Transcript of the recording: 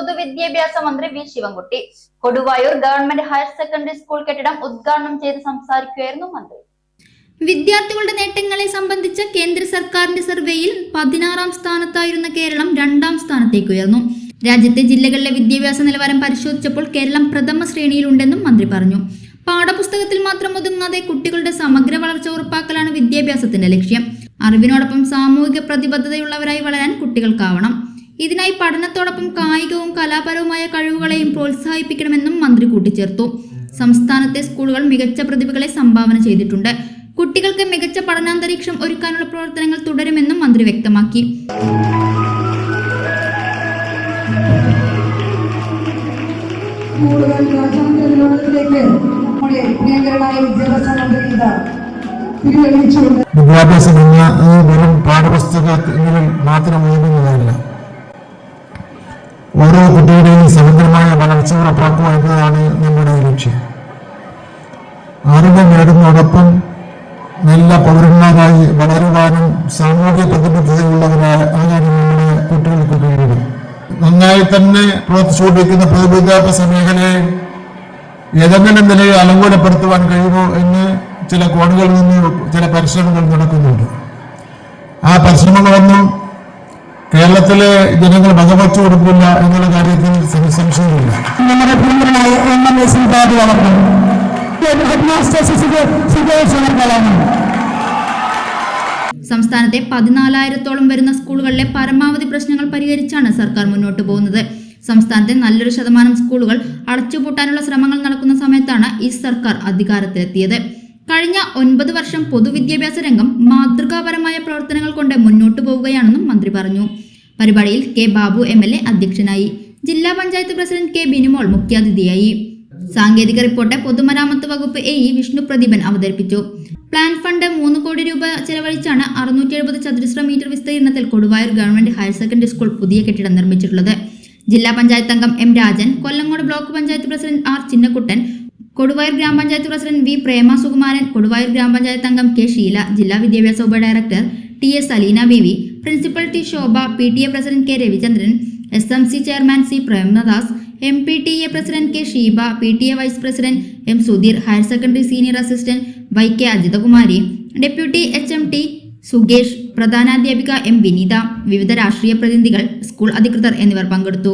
വിദ്യാഭ്യാസ മന്ത്രി V Sivankutty. Koduvayur government higher secondary school കെട്ടിടം ഉദ്ഘാടനം ചെയ്ത് സംസാരിക്കുകയായിരുന്നു മന്ത്രി. വിദ്യാർത്ഥികളുടെ നേട്ടങ്ങളെ സംബന്ധിച്ച കേന്ദ്ര സർക്കാരിന്റെ സർവേയിൽ പതിനാറാം സ്ഥാനത്തായിരുന്ന കേരളം രണ്ടാം സ്ഥാനത്തേക്ക് ഉയർന്നു. രാജ്യത്തെ ജില്ലകളിലെ വിദ്യാഭ്യാസ നിലവാരം പരിശോധിച്ചപ്പോൾ കേരളം പ്രഥമ ശ്രേണിയിലുണ്ടെന്നും മന്ത്രി പറഞ്ഞു. പാഠപുസ്തകത്തിൽ മാത്രം ഒതുങ്ങാതെ കുട്ടികളുടെ സമഗ്ര വളർച്ച ഉറപ്പാക്കലാണ് വിദ്യാഭ്യാസത്തിന്റെ ലക്ഷ്യം. അറിവിനോടൊപ്പം സാമൂഹിക പ്രതിബദ്ധതയുള്ളവരായി വളരാൻ കുട്ടികൾക്കാവണം. ഇതിനായി പഠനത്തോടൊപ്പം കായികവും കലാപരവുമായ കഴിവുകളെയും പ്രോത്സാഹിപ്പിക്കണമെന്നും മന്ത്രി കൂട്ടിച്ചേർത്തു. സംസ്ഥാനത്തെ സ്കൂളുകൾ മികച്ച പ്രതിഭകളെ സംഭാവന ചെയ്തിട്ടുണ്ട്. കുട്ടികൾക്ക് മികച്ച പഠനാന്തരീക്ഷം ഒരുക്കാനുള്ള പ്രവർത്തനങ്ങൾ തുടരുമെന്നും മന്ത്രി വ്യക്തമാക്കി. സ്കൂളുകൾ രാജ്യാന്തര നിലവാരത്തിലേക്ക് നമ്മുടെ പ്രിയങ്കരനായ വിദ്യാഭ്യാസ മന്ത്രി ഇതാ തിരിതെളിയിച്ചുകൊണ്ട് വിദ്യാഭ്യാസം എന്ന ഈ വെറും പാഠപുസ്തകങ്ങളിൽ മാത്രം ഒതുങ്ങുന്നതല്ല ഓരോ കുട്ടിയുടെയും സമഗ്രമായ വളർച്ച ഉറപ്പാക്കുക എന്നതാണ് നമ്മുടെ ലക്ഷ്യം. അറിവ് നേടുന്നതോടൊപ്പം നല്ല പൗരന്മാരായി വളരുവാനും സാമൂഹ്യ പ്രതിബദ്ധതയുള്ളവരായ ആകാനും നമ്മുടെ കുട്ടികൾക്ക് കഴിയണം നന്നായി തന്നെ പ്രവർത്തിച്ചുകൊണ്ടിരിക്കുന്ന പൊതുവിദ്യാഭ്യാസ മേഖലയെ ഏതെങ്കിലും നിലയിൽ അലങ്കോലപ്പെടുത്തുവാൻ കഴിയുമോ എന്ന് ചില കോണുകളിൽ നിന്ന് ചില പരിശ്രമങ്ങൾ നടക്കുന്നുണ്ട്. ആ പരിശ്രമങ്ങളൊന്നും കേരളത്തിലെ ജനങ്ങൾ വകവച്ചു കൊടുക്കില്ല എന്നുള്ള കാര്യത്തിൽ സംശയമില്ല. എം എൽ എ അവർക്ക് സംസ്ഥാനത്തെ പതിനാലായിരത്തോളം വരുന്ന സ്കൂളുകളിലെ പരമാവധി പ്രശ്നങ്ങൾ പരിഹരിച്ചാണ് സർക്കാർ മുന്നോട്ട് പോകുന്നത്. സംസ്ഥാനത്തെ നല്ലൊരു ശതമാനം സ്കൂളുകൾ അടച്ചുപൂട്ടാനുള്ള ശ്രമങ്ങൾ നടക്കുന്ന സമയത്താണ് ഈ സർക്കാർ അധികാരത്തിലെത്തിയത്. കഴിഞ്ഞ ഒൻപത് വർഷം പൊതുവിദ്യാഭ്യാസ രംഗം മാതൃകാപരമായ പ്രവർത്തനങ്ങൾ കൊണ്ട് മുന്നോട്ട് പോവുകയാണെന്നും മന്ത്രി പറഞ്ഞു. പരിപാടിയിൽ K Babu M L A അധ്യക്ഷനായി. ജില്ലാ പഞ്ചായത്ത് പ്രസിഡന്റ് കെ ബിനുമോൾ മുഖ്യാതിഥിയായി. സാങ്കേതിക റിപ്പോർട്ട് പൊതുമരാമത്ത് വകുപ്പ് എ ഇ വിഷ്ണു പ്രദീപൻ അവതരിപ്പിച്ചു. പ്ലാൻ ഫണ്ട് മൂന്ന് കോടി രൂപ ചെലവഴിച്ചാണ് അറുന്നൂറ്റി എഴുപത് ചതുരശ്ര metre വിസ്തീർണത്തിൽ Koduvayur government higher secondary school പുതിയ കെട്ടിടം നിർമ്മിച്ചിട്ടുള്ളത്. ജില്ലാ പഞ്ചായത്ത് അംഗം M Rajan Kollengode block panchayat president R Chinnakuttan Koduvayur ഗ്രാമപഞ്ചായത്ത് പ്രസിഡന്റ് വി പ്രേമ സുകുമാരൻ കൊടുവായൂർ ഗ്രാമപഞ്ചായത്ത് അംഗം കെ ഷീല ജില്ലാ വിദ്യാഭ്യാസ ഉപഡയറക്ടർ T S Aleena B V principal T Shobha P T A president K Ravichandran S M C chairman C Premnadas M P T A president K Sheeba P T A vice president M Sudheer higher secondary senior assistant Y K Ajithakumari deputy H M T സുഗേഷ് പ്രധാനാധ്യാപിക M Vineetha വിവിധ രാഷ്ട്രീയ പ്രതിനിധികൾ school അധികൃതർ എന്നിവർ പങ്കെടുത്തു.